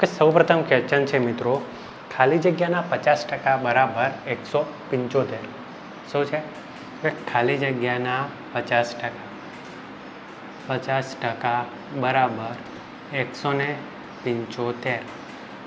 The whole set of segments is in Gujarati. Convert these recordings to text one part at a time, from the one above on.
કે સૌપ્રથમ ક્વેશ્ચન છે મિત્રો, ખાલી જગ્યાના પચાસ ટકા બરાબર એકસો પંચોતેર. શું છે? કે ખાલી જગ્યાના પચાસ ટકા. પચાસ ટકા બરાબર એકસો ને પંચોતેર.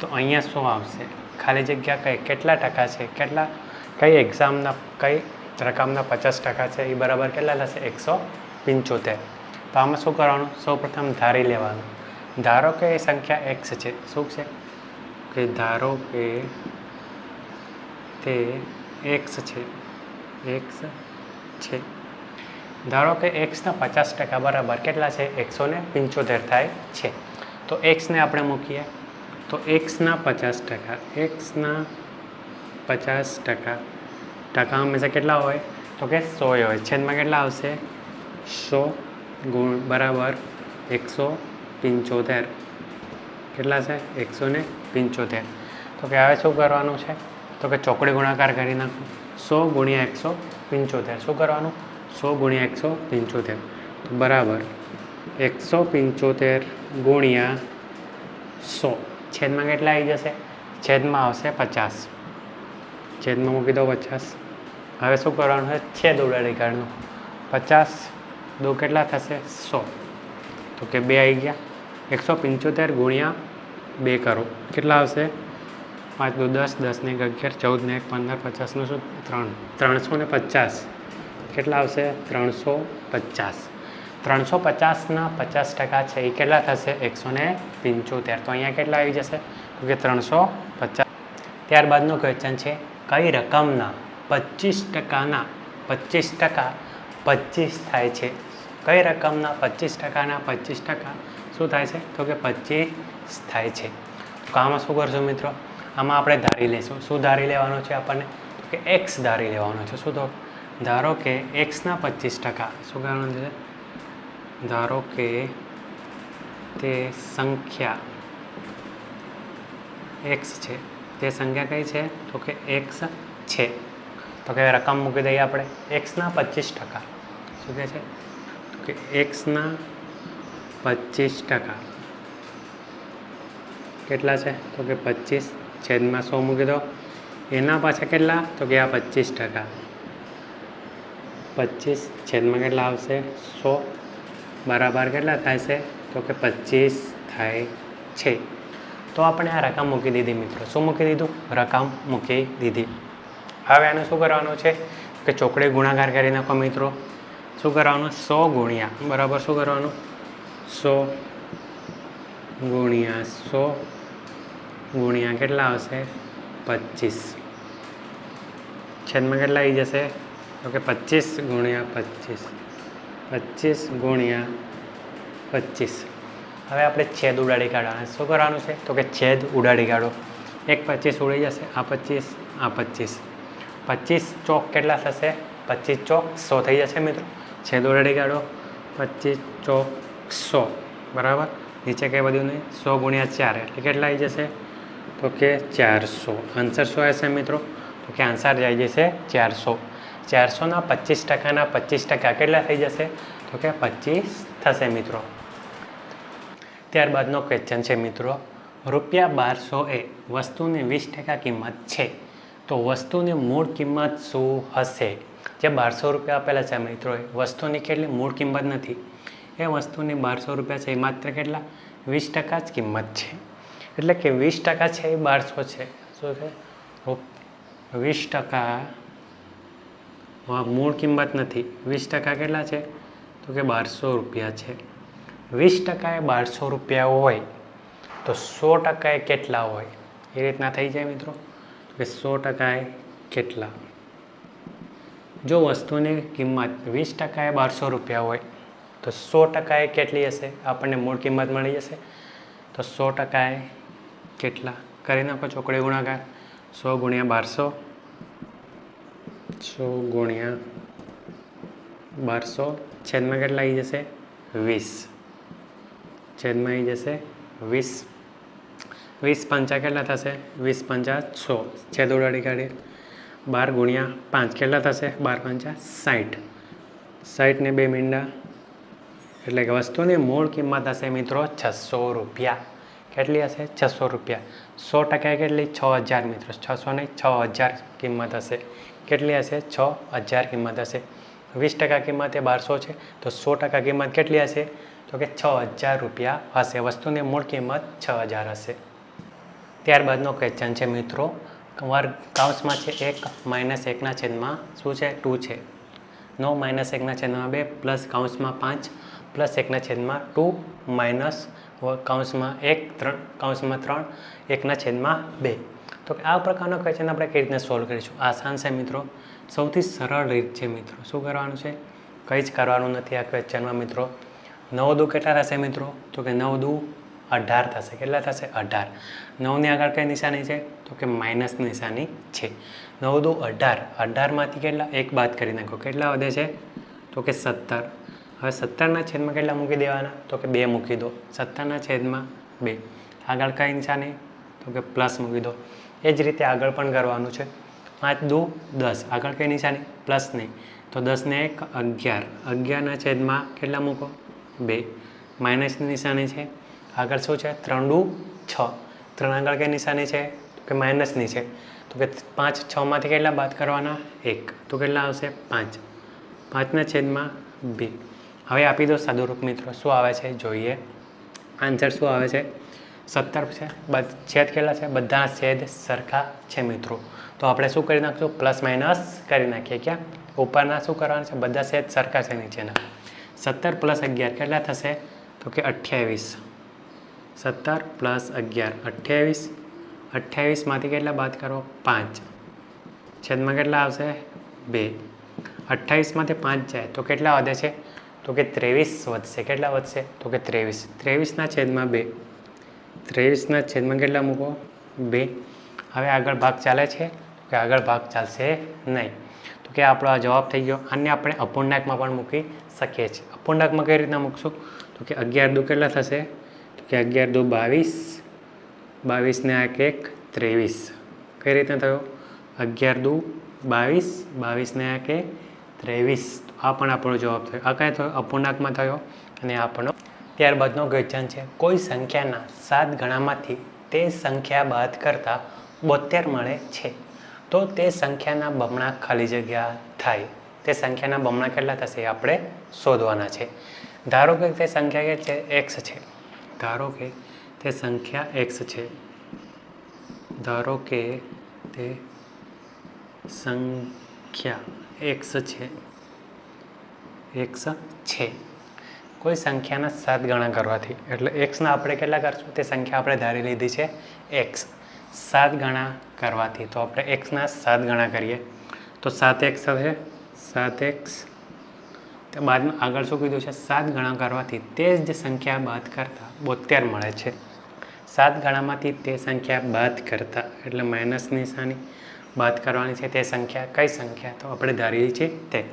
તો અહીંયા શું આવશે? ખાલી જગ્યા કઈ? કેટલા ટકા છે? કેટલા? કઈ એક્ઝામના કઈ રકમના પચાસ ટકા છે? એ બરાબર કેટલા થશે? એકસો પંચોતેર. તો આમાં શું કરવાનું? સૌપ્રથમ ધારી લેવાનું. ધારો કે એ સંખ્યા એક્સ છે શું છે કે ધારો કે તે એક્સ છે એક્સ છે ધારો કે એક્સના પચાસ ટકા બરાબર કેટલા છે? એકસો ને પંચોતેર થાય છે. તો એક્સને આપણે મૂકીએ. તો એક્સના પચાસ ટકા એક્સના પચાસ ટકા ટકા હંમેશા કેટલા હોય? તો કે સો હોય. છેદમાં કેટલા આવશે? સો ગુણ બરાબર એકસો પંચોતેર. કેટલા છે? એકસો ને પંચોતેર. તો કે હવે શું કરવાનું છે? તો કે ચોકડી ગુણાકાર કરી નાખો. સો ગુણ્યા એકસો પંચોતેર. શું કરવાનું? સો ગુણ્યા એકસો પંચોતેર. બરાબર એકસો પંચોતેર ગુણ્યા સો. છેદમાં કેટલા આવી જશે? છેદમાં આવશે પચાસ. છેદમાં મૂકી દો પચાસ. હવે શું કરવાનું છે? છેદ ઉડાડી કાઢનું. પચાસ દો કેટલા થશે? સો. તો કે બે આવી ગયા. એકસો પંચોતેર ગુણ્યા બે કરો. કેટલા આવશે? પાંચ દો દસ દસને એક અગિયાર ચૌદને એક, પંદર પચાસનું શું? ત્રણ. ત્રણસો ને પચાસ. કેટલા આવશે? ત્રણસો પચાસ. ત્રણસો પચાસના પચાસ ટકા છે એ કેટલા થશે? એકસો ને પંચોતેર. તો અહીંયા કેટલા આવી જશે? તો કે ત્રણસો પચાસ. ત્યારબાદનો ક્વેશ્ચન છે, કઈ રકમના પચીસ ટકાના પચીસ ટકા પચીસ થાય છે? કઈ રકમના પચીસ ટકાના પચીસ ટકા શું થાય છે? તો કે પચીસ થાય છે. તો આમાં શું કરશું મિત્રો? આમાં આપણે ધારી લઈશું શું ધારી લેવાનું છે આપણને? તો કે એક્સ ધારી લેવાનું છે. શું તો? ધારો કે એક્સના પચીસ ટકા. શું કરવાનું છે? ધારો કે તે સંખ્યા એક્સ છે. તે સંખ્યા કઈ છે? તો કે એક્સ છે. તો કે રકમ મૂકી દઈએ આપણે. એક્સના પચીસ ટકા. શું કહે છે? તો કે એક્સના પચીસ ટકા. કેટલા છે? તો કે પચીસ છેદમાં સો મૂકી દો. એના પાછા કેટલા? તો કે આ પચીસ ટકા. પચીસ છેદમાં કેટલા આવશે? સો. બરાબર કેટલા થાય છે? તો કે પચીસ થાય છે. તો આપણે આ રકમ મૂકી દીધી મિત્રો. શું મૂકી દીધું? રકમ મૂકી દીધી. હવે આને શું કરવાનું છે? કે ચોકડી ગુણાકાર કરી નાખો મિત્રો. શું કરવાનું? સો ગુણ્યા. બરાબર શું કરવાનું? સો ગુણ્યા સો ગુણ્યા કેટલા આવશે? પચીસ. છેદમાં કેટલા આવી જશે? તો કે પચીસ ગુણ્યા પચીસ. પચીસ ગુણ્યા પચીસ. હવે આપણે છેદ ઉડાડી કાઢવાના. શું કરવાનું છે? તો કે છેદ ઉડાડી કાઢો. એક પચીસ ઉડી જશે, આ પચીસ આ પચીસ. પચીસ ચોક કેટલા થશે? પચીસ ચોક સો થઈ જશે મિત્રો. છેદ ઉડાડી કાઢો. પચીસ ચોક સો, બરાબર? નીચે કંઈ બધું નહીં સો ગુણ્યા ચાર, એટલે કેટલા આવી જશે? તો કે ચારસો. આન્સર શું આવશે મિત્રો? તો કે આન્સર આવી જશે ચારસો. ચારસોના પચીસ ટકાના પચીસ ટકા કેટલા થઈ જશે? તો કે પચીસ થશે મિત્રો. ત્યારબાદનો ક્વેશ્ચન છે મિત્રો. રૂપિયા બારસો એ વસ્તુની વીસ ટકા કિંમત છે. તો વસ્તુની મૂળ કિંમત શું હશે? જે બારસો રૂપિયા આપેલા છે મિત્રો એ, વસ્તુની કેટલી? મૂળ કિંમત નથી. એ વસ્તુની બારસો રૂપિયા છે એ માત્ર કેટલા? વીસ ટકા જ કિંમત છે. એટલે કે વીસ ટકા છે એ બારસો છે. શું છે? વીસ ટકા મૂળ કિંમત નથી. વીસ ટકા કેટલા છે? તો કે બારસો રૂપિયા છે. વીસ ટકાએ બારસો રૂપિયા હોય તો સો ટકાએ કેટલા હોય? એ રીતના થઈ જાય મિત્રો. કે સો ટકાએ કેટલા? જો વસ્તુની કિંમત વીસ ટકાએ બારસો રૂપિયા હોય તો સો ટકાએ કેટલી હશે? આપણને મૂળ કિંમત મળી જશે? તો સો ટકાએ કેટલા? કરી નાખો ચોકડી ગુણાકાર. સો ગુણ્યા બારસો. સો ગુણ્યા બારસો. છેદમાં કેટલા આવી જશે? વીસ. છેદમાં આવી જશે? વીસ. વીસ પંચા કેટલા થશે? વીસ પંચા સો. છેદ ઉડાડી કાઢીએ. બાર ગુણ્યા પાંચ. કેટલા થશે? બાર પંચા સાઠ સાઠને બે મીંડા એટલે કે વસ્તુની મૂળ કિંમત હશે મિત્રો છસો રૂપિયા. કેટલી હશે? છસો રૂપિયા. સો ટકા કેટલી? છ હજાર મિત્રો. છસો નહીં, છ હજાર કિંમત હશે. કેટલી હશે? છ હજાર કિંમત હશે. વીસ ટકા કિંમત એ બારસો છે. તો સો ટકા કિંમત કેટલી હશે? તો કે છ હજાર રૂપિયા હશે. વસ્તુની મૂળ કિંમત છ હજાર હશે. ત્યારબાદનો ક્વેશ્ચન છે મિત્રો. વર્ગ કાઉન્સમાં છે એક, માઇનસ એકના છેદમાં શું છે? ટુ છે. નવ માઇનસ એકના છેદમાં બે, પ્લસ કાઉન્સમાં પાંચ. પ્લસ એકના છેદમાં ટુ માઇનસ કાઉન્સમાં એક, ત્રણ કાઉન્સમાં ત્રણ, એકના છેદમાં બે. તો આ પ્રકારનો ક્વેશ્ચન આપણે કઈ રીતના સોલ્વ કરીશું? આસાન છે મિત્રો? સૌથી સરળ રીત છે મિત્રો. શું કરવાનું છે? કંઈ જ કરવાનું નથી આ ક્વેશ્ચનમાં મિત્રો. નવ દુ કેટલા થશે મિત્રો? તો કે નવ દુ અઢાર થશે. કેટલા થશે? અઢાર. નવની આગળ કઈ નિશાની છે? તો કે માઇનસ નિશાની છે. નવ દુ અઢાર. અઢારમાંથી કેટલા? એક બાદ કરી નાખો. કેટલા વધે છે? તો કે સત્તર. હવે સત્તરના છેદમાં કેટલા મૂકી દેવાના? તો કે બે મૂકી દો. સત્તરના છેદમાં બે. આગળ કઈ નિશાની? તો કે પ્લસ મૂકી દો. એ જ રીતે આગળ પણ કરવાનું છે. પાંચ દુ દસ. આગળ કઈ નિશાની? પ્લસ નહીં. તો દસને એક અગિયાર. અગિયારના છેદમાં કેટલા મૂકો? બે. માઇનસની નિશાની છે. આગળ શું છે? ત્રણ દુ છ. ત્રણ આગળ કઈ નિશાની છે? તો કે માઇનસની છે. તો કે પાંચ છમાંથી કેટલા બાદ કરવાના? એક. તો કેટલા આવશે? પાંચ. પાંચના છેદમાં બે. હવે આપી દો સાદુરૂપ મિત્રો, શું આવે છે જોઈએ. આન્સર શું આવે છે? સત્તર છે. છેદ કેટલા છે? બધા છેદ સરખા છે મિત્રો. તો આપણે શું કરી નાખશું? પ્લસ માઇનસ કરી નાખીએ ક્યાં? ઉપરના શું કરવાના છે? બધા છેદ સરખા છે નીચેના. સત્તર પ્લસ અગિયાર કેટલા થશે? તો કે અઠ્યાવીસ. સત્તર પ્લસ અગિયાર, અઠ્યાવીસ. અઠ્યાવીસમાંથી કેટલા બાદ કરો? પાંચ. છેદમાં કેટલા આવશે? બે. અઠ્ઠાવીસમાંથી પાંચ જાય. તો કેટલા વધે છે? તો કે ત્રેવીસ વધશે, કેટલા વધશે? તો કે ત્રેવીસ. ત્રેવીસના છેદમાં બે. ત્રેવીસના છેદમાં કેટલા મૂકો? બે. હવે આગળ ભાગ ચાલે છે? કે આગળ ભાગ ચાલશે નહીં. તો કે આપણો આ જવાબ થઈ ગયો. આને આપણે અપૂર્ણાંકમાં પણ મૂકી શકીએ છીએ. અપૂર્ણાંકમાં કઈ રીતના મૂકશું? તો કે અગિયાર દુ કેટલા થશે? તો કે અગિયાર દુ બાવીસ. બાવીસને આ એક ત્રેવીસ. કઈ રીતના થયો? અગિયાર દુ બાવીસ. બાવીસને આ કે ત્રેવીસ. આ પણ આપણો જવાબ થયો. આ કયા થયો? અપૂર્ણાંકમાં થયો. અને આપણો ત્યારબાદનો ક્વેશ્ચન છે. કોઈ સંખ્યાના સાત ગણામાંથી તે સંખ્યા બાદ કરતાં બોતેર મળે છે. તો તે સંખ્યાના બમણા ખાલી જગ્યા થાય. તે સંખ્યાના બમણા કેટલા થશે? એ આપણે શોધવાના છે. ધારો કે તે સંખ્યા કે છે? એક્સ છે. ધારો કે તે સંખ્યા એક્સ છે. ધારો કે તે સંખ્યા એક્સ છે. એક્સ છે. કોઈ સંખ્યાના સાત ગણા કરવાથી. એટલે એક્સના આપણે કેટલા કરશું? તે સંખ્યા આપણે ધારી લીધી છે એક્સ સાત ગણા કરવાથી. તો આપણે એક્સના સાત ગણા કરીએ. તો સાત એક્સ થશે સાત એક્સ બાદમાં આગળ શું કીધું છે? સાત ગણા કરવાથી તે જ સંખ્યા બાદ કરતાં બોતેર મળે છે. સાત ગણામાંથી તે સંખ્યા બાદ કરતાં. એટલે માઇનસ નિશાની બાદ કરવાની છે તે સંખ્યા, કઈ સંખ્યા? તો આપણે ધારેલી છે તે.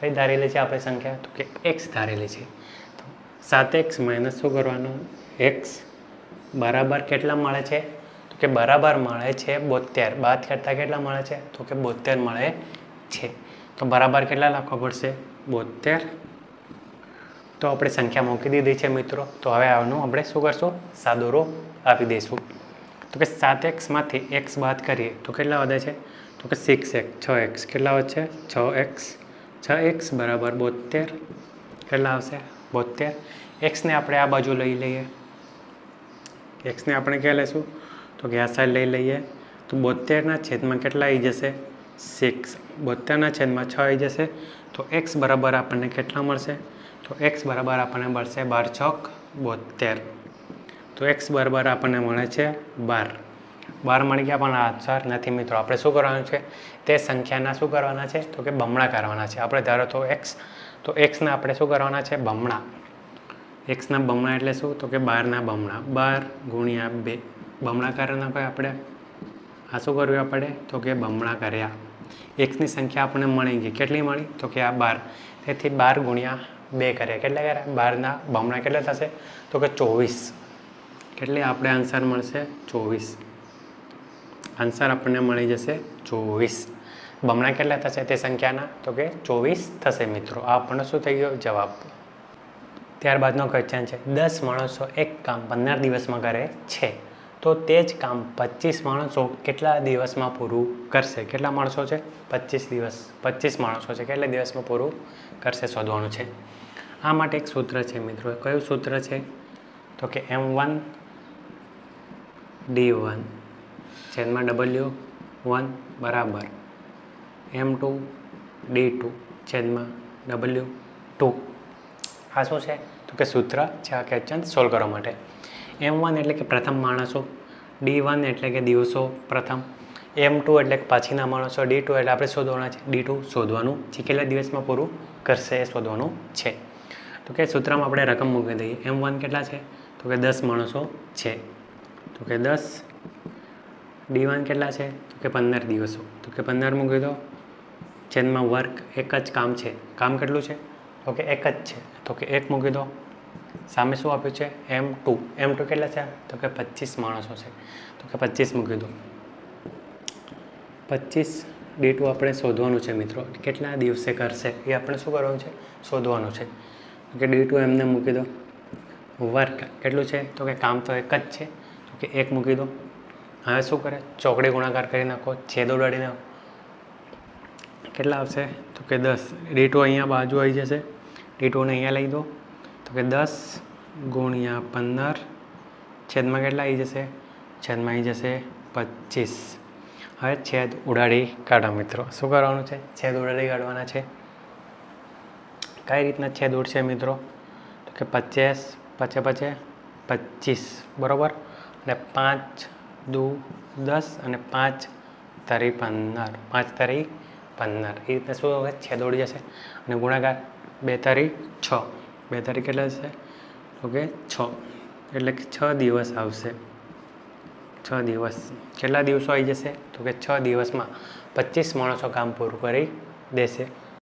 કઈ ધારેલી છે આપણે સંખ્યા? તો કે એક્સ ધારેલી છે. તો સાત એક્સ માઇનસ શું કરવાનું? એક્સ બરાબર કેટલા મળે છે? તો કે બરાબર મળે છે બોતેર બાદ કરતાં કેટલા મળે છે? તો કે બોતેર મળે છે. તો બરાબર કેટલા લખવા પડશે? બોતેર તો આપણે સંખ્યા મૂકી દીધી છે મિત્રો. તો હવે આનું આપણે શું કરશું? સાદોરો આપી દઈશું. તો કે સાત એક્સમાંથી એક્સ બાદ કરીએ, તો કેટલા વધે છે? તો કે સિક્સ એક્સ છ એક્સ કેટલા વધશે? છ એક્સ છ એક્સ બરાબર બોતેર કેટલા આવશે? બોતેર એક્સને આપણે આ બાજુ લઈ લઈએ. એક્સને આપણે ક્યાં લઈશું? તો કે આ સાઈડ લઈ લઈએ. તો બોતેરના છેદમાં કેટલા આવી જશે? સિક્સ બોતેરના છેદમાં છ આવી જશે. તો એક્સ બરાબર આપણને કેટલા મળશે? તો એક્સ બરાબર આપણને મળશે બાર છોક બોતેર તો એક્સ બરાબર આપણને મળે છે બાર બાર મળી ગયા પણ આન્સર નથી મિત્રો. આપણે શું કરવાનું છે? તે સંખ્યાના શું કરવાના છે? તો કે બમણા કરવાના છે. આપણે ધારો તો એક્સ તો એક્સના આપણે શું કરવાના છે? બમણા. એક્સના બમણા એટલે શું? તો કે બારના બમણા. બાર ગુણ્યા બે. બમણા કરવાના હોય આપણે? આ શું કરવું આપણે? તો કે બમણા કર્યા. એક્સની સંખ્યા આપણને મળી ગઈ. કેટલી મળી? તો કે આ બાર તેથી બાર ગુણ્યા બે કર્યા. કેટલા કર્યા? બારના બમણા. કેટલા થશે? તો કે ચોવીસ. કેટલી આપણે આન્સર મળશે? ચોવીસ. આન્સર આપણને મળી જશે ચોવીસ. બમણા કેટલા થશે તે સંખ્યાના? તો કે ચોવીસ થશે મિત્રો. આ આપણને શું થઈ ગયો? જવાબ. ત્યારબાદનો ક્વેશ્ચન છે. દસ માણસો એક કામ પંદર દિવસમાં કરે છે. તો તે જ કામ પચીસ માણસો કેટલા દિવસમાં પૂરું કરશે? કેટલા માણસો છે? પચીસ દિવસ. પચીસ માણસો છે. કેટલા દિવસમાં પૂરું કરશે? શોધવાનું છે. આ માટે એક સૂત્ર છે મિત્રો. કયું સૂત્ર છે? તો કે એમ વન ડી વન છેદમાં ડબલ્યુ વન બરાબર એમ ટુ ડી ટુ છેદમાં ડબલ્યુ ટુ આ શું છે? તો કે સૂત્ર છે આ ક્વેશ્ચન સોલ્વ કરવા માટે. એમ વન એટલે કે પ્રથમ માણસો ડી વન એટલે કે દિવસો પ્રથમ એમ ટુ એટલે કે પાછીના માણસો ડી ટુ એટલે આપણે શોધવાના છે. ડી ટુ શોધવાનું છે. કેટલા દિવસમાં પૂરું કરશે એ શોધવાનું છે. તો કે સૂત્રમાં આપણે રકમ મૂકી દઈએ. એમ વન કેટલા છે? તો કે દસ માણસો છે. તો કે દસ. ડી વન કેટલા છે? તો કે પંદર દિવસો. તો કે પંદર મૂકી દો. છેદમાં વર્ક એક જ કામ છે. કામ કેટલું છે? તો કે એક જ છે. તો કે એક મૂકી દો. સામે શું આપ્યું છે? એમ ટુ. એમ ટુ કેટલા છે? તો કે પચીસ માણસો છે. તો કે પચીસ મૂકી દો. પચીસ ડી ટુ આપણે શોધવાનું છે મિત્રો. કેટલા દિવસે કરશે? એ આપણે શું કરવાનું છે? શોધવાનું છે. કે ડી ટુ એમને મૂકી દો. વર્ક કેટલું છે? તો કે કામ તો એક જ છે. કે એક મૂકી દો. હવે શું કરે? ચોકડી ગુણાકાર કરી નાખો, છેદો ઉડાડી નાખો. કેટલા આવશે? તો કે દસ. ડી અહીંયા બાજુ આવી જશે. ડી અહીંયા લઈ દો. તો કે દસ ગુણ્યા પંદર. છેદમાં કેટલા આવી જશે? છેદમાં આવી જશે પચીસ. હવે છેદ ઉડાડી કાઢો મિત્રો. શું કરવાનું છે? છેદ ઉડાડી કાઢવાના છે. કઈ રીતના છેદ ઉડશે મિત્રો? તો કે પચાસ, પચે પચે પચીસ. બરાબર? અને પાંચ દુ દસ અને પાંચ તરી પંદર. પાંચ તરી પંદર. એ રીતે શું હવે છેદ ઉડી જશે. અને ગુણાકાર બે તારી છ. બે તારી કેટલા જશે? તો કે છ. એટલે કે છ દિવસ આવશે. છ દિવસ. કેટલા દિવસો આવી જશે? તો કે છ દિવસમાં પચીસ માણસો કામ પૂરું કરી દેશે.